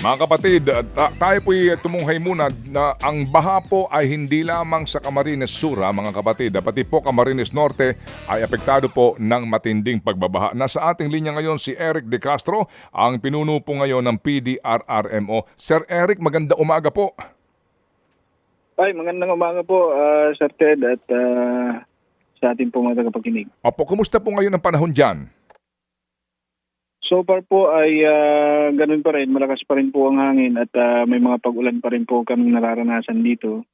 Mga kapatid, ta- tayo po'y tumunghay muna na ang baha po ay hindi lamang sa Camarines Sur, ha, mga kapatid. Pati po Camarines Norte ay apektado po ng matinding pagbabaha. Nasa ating linya ngayon si Eric De Castro, ang pinuno po ngayon ng PDRRMO. Sir Eric, maganda umaga po. Ay, magandang umaga po, ah, Sir Ted, at ah, sa ating po mga tagapakinig. Opo, kumusta po ngayon ang panahon dyan? So far po ay ah, ganun pa rin, malakas pa rin po ang hangin at ah, may mga pag-ulan pa rin po kaming nararanasan dito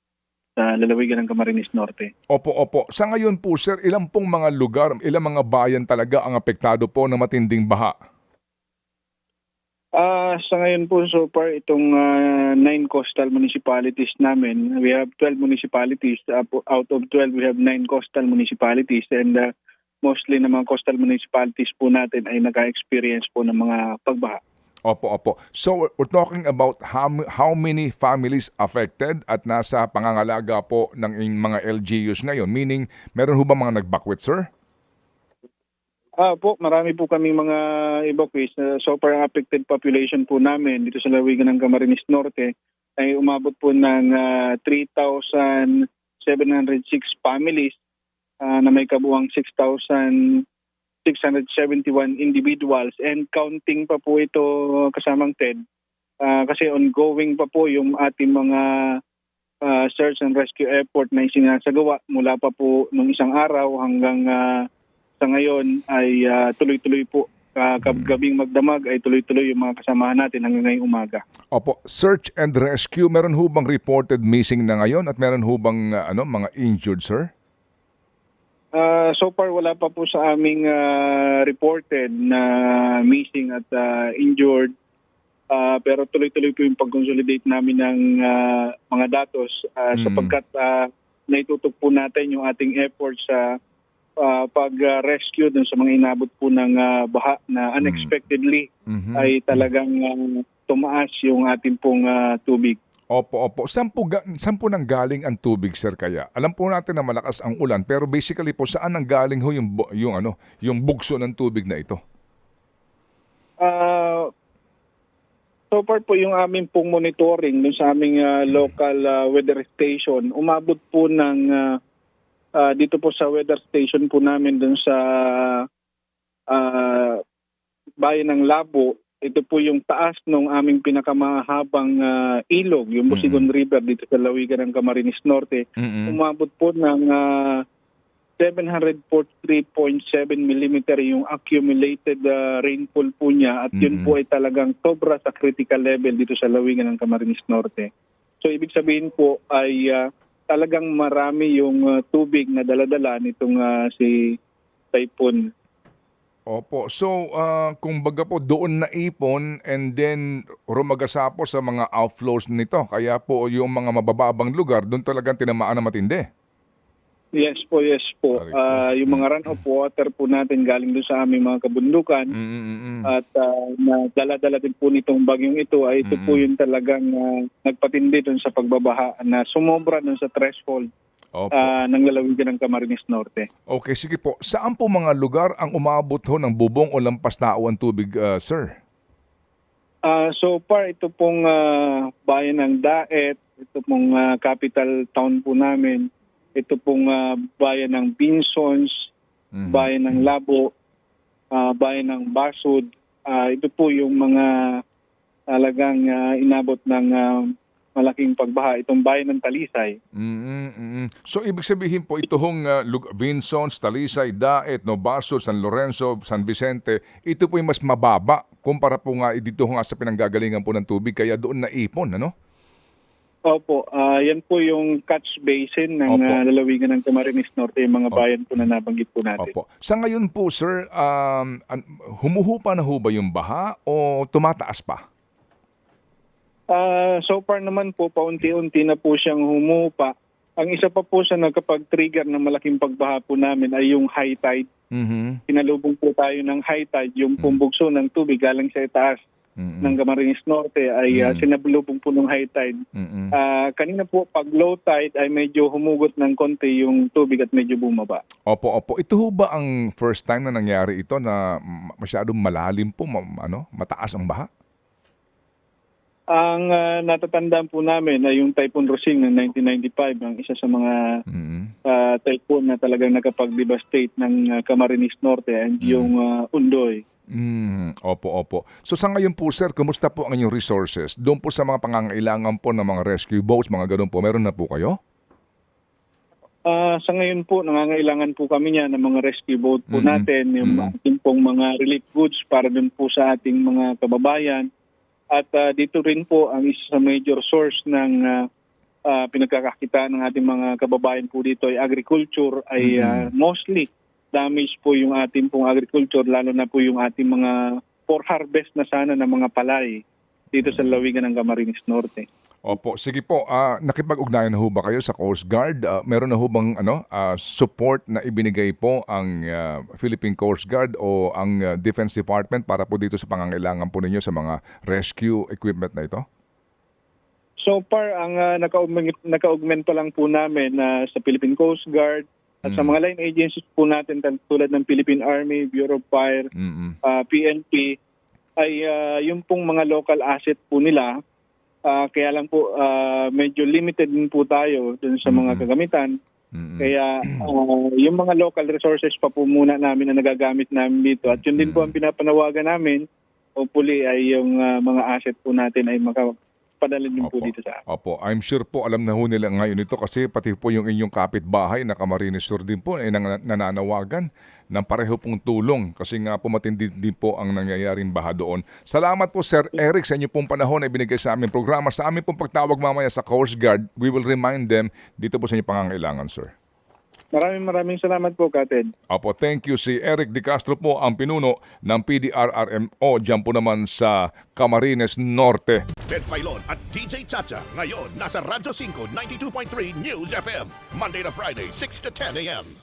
sa lalawigan ng Camarines Norte. Opo, opo. Sa ngayon po, sir, ilang pong mga lugar, ilang mga bayan talaga ang apektado po ng matinding baha? Ah, sa ngayon po, so far, itong nine coastal municipalities namin, we have 12 municipalities. Po- out of 12, we have nine coastal municipalities and ah, mostly ng mga coastal municipalities po natin ay naka-experience po ng mga pagbaha. Opo, opo. So we're talking about how, how many families affected at nasa pangangalaga po ng mga LGUs ngayon? Meaning, meron ho ba mga nagbakwit, sir? Ah po, marami po kami mga evacuees. Uh, so far, affected population po namin dito sa lawigan ng Camarines Norte ay umabot po ng ah, 3,706 families ah, na may kabuang 6,671 individuals and counting pa po ito kasamang TED Ah, kasi ongoing pa po yung ating mga ah, search and rescue effort na isinasagawa mula pa po nung isang araw hanggang ah, sa ngayon ay ah, tuloy-tuloy po uh, gabing magdamag ay tuloy-tuloy yung mga kasamahan natin hanggang ngayong umaga. Opo, search and rescue, meron ho bang reported missing na ngayon at meron ho bang uh, ano, mga injured, sir? Ah, so far wala pa po sa aming ah, reported na missing at ah, injured Ah, pero tuloy-tuloy po yung pag-consolidate namin ng ah, mga datos ah, Mm. sapagkat ah, naitutok po natin yung ating efforts sa ah, pag-rescue dun sa mga inabot po ng ah, baha na unexpectedly Mhm. ay talagang ah, tumaas yung ating pong ah, tubig. Opo, opo. Saan po, ga- saan nang galing ang tubig, sir, kaya? Alam po natin na malakas ang ulan, pero basically po, saan nang galing ho yung, yung, ano, yung bugso ng tubig na ito? Ah, so far po yung aming pong monitoring dun sa aming ah, local ah, weather station, umabot po ng ah, ah, dito po sa weather station po namin dun sa ah, bayan ng Labo, ito po yung taas ng aming pinakamahabang ah, ilog, yung Busigon River dito sa lawigan ng Camarines Norte. Mm-mm. Umabot po ng ah, 743.7 millimeter yung accumulated ah, rainfall po niya at yun Mhm. po ay talagang sobra sa critical level dito sa lawigan ng Camarines Norte. So ibig sabihin po ay ah, talagang marami yung ah, tubig na daladala nitong ah, si Typhoon. Opo. So, ah, kung baga po doon naipon and then rumagasa po sa mga outflows nito. Kaya po yung mga mabababang lugar, doon talagang tinamaan na matindi. Yes po, yes po. Ah, yung mga run-off water po natin galing doon sa aming mga kabundukan Mm-mm. at uh, na dala-dala din po nitong bagyong ito ay ito po Mm. yung talagang ah, nagpatindi doon sa pagbabaha na sumobra doon sa threshold Opo. ah, ng lalawigan ng Camarines Norte. Okay, sige po. Saan po mga lugar ang umabot ho ng bubong o lampas tao ang tubig, ah, sir? Ah, so far ito pong ah, bayan ng Daet, ito pong ah, capital town po namin, ito pong ah, bayan ng Binsons, Mhm. bayan ng Labo, ah, bayan ng Basud. Ah, ito po yung mga talagang ah, inabot ng ah, malaking pagbaha. Itong bayan ng Talisay. Mm, mm. So ibig sabihin po ito hong uh, Lug- Vinsons, Talisay, Daet, Novaso, San Lorenzo, San Vicente, ito po yung mas mababa kumpara po nga dito ho nga sa pinanggagalingan po ng tubig kaya doon naipon, ano? Opo, ah, yan po yung catch basin ng Opo. ah, lalawigan ng Camarines Norte, yung mga Opo. bayan po na nabanggit po natin. Opo. Sa ngayon po, sir, um, humuhupa na ho ba yung baha o tumataas pa? Ah, so far naman po, paunti-unti na po siyang humupa. Ang isa pa po sa nagkapag-trigger ng malaking pagbaha po namin ay yung high tide. Mhm. Pinalubong po tayo ng high tide, yung pumbugso ng tubig galing sa itaas Mhm. ng Camarines Norte ay ah, Mm. sinabulubong po ng high tide. Mhm. Ah, kanina po, pag low tide ay medyo humugot ng konti yung tubig at medyo bumaba. Opo, opo. Ito ho ba ang first time na nangyari ito na mm, masyadong malalim po, ma- ano, mataas ang baha? Ang ah, natatandaan po namin ay yung Typhoon Rosing ng 1995, ang isa sa mga Mm. ah, typhoon na talagang nakapag-devastate ng ah, Camarines Norte and yung ah, Undoy. Mm, opo, opo. So sa ngayon po sir, kumusta po ang inyong resources? Doon po sa mga pangangailangan po ng mga rescue boats, mga ganun po, meron na po kayo? Ah, sa ngayon po, nangangailangan po kami niya ng mga rescue boat po Mhm. natin, yung Mhm. ating pong mga relief goods para dun po sa ating mga kababayan. At ah, dito rin po ang isa sa major source ng ah, ah, pinagkakakita ng ating mga kababayan po dito ay agriculture ay Mhm. ah, mostly damage po yung ating pong agriculture lalo na po yung ating mga for harvest na sana ng mga palay dito sa lawigan ng Camarines Norte. Opo, sige po. ah nakipag-ugnayan na ho ba kayo sa Coast Guard? Ah, meron na ho bang ano, ah, support na ibinigay po ang ah, Philippine Coast Guard o ang ah, Defense Department para po dito sa pangangailangan po ninyo sa mga rescue equipment na ito? So far, ang uh, naka-augment, naka-augment pa lang po namin na sa Philippine Coast Guard at sa Mm. mga line agencies po natin tulad ng Philippine Army, Bureau of Fire, Mm-mm. uh, PNP, ay uh, yung pong mga local asset po nila. Uh, kaya lang po, uh, medyo limited din po tayo dun sa mga Mm. kagamitan. Mm-mm. Kaya uh, yung mga local resources pa po muna namin na nagagamit namin dito. At yun din po ang pinapanawagan namin. Hopefully ay yung uh, mga asset po natin ay makapadalin din po dito sa Opo, I'm sure po alam na ho nila ngayon ito kasi pati po yung inyong kapitbahay na Camarines Sur din po ay nang, nananawagan ng pareho pong tulong kasi nga po matindi din po ang nangyayaring baha doon. Salamat po Sir Eric sa inyo pong panahon na ibinigay sa aming programa. Sa aming pong pagtawag mamaya sa Coast Guard, we will remind them dito po sa inyong pangangailangan, sir. Maraming maraming salamat po, Kated. Opo, thank you. Si Eric De Castro po ang pinuno ng PDRRMO dyan po naman sa Camarines Norte. Ted Filon at DJ Chacha. Ngayon, nasa Radyo 5, 92.3 News FM. Monday to Friday, 6 to 10 a.m.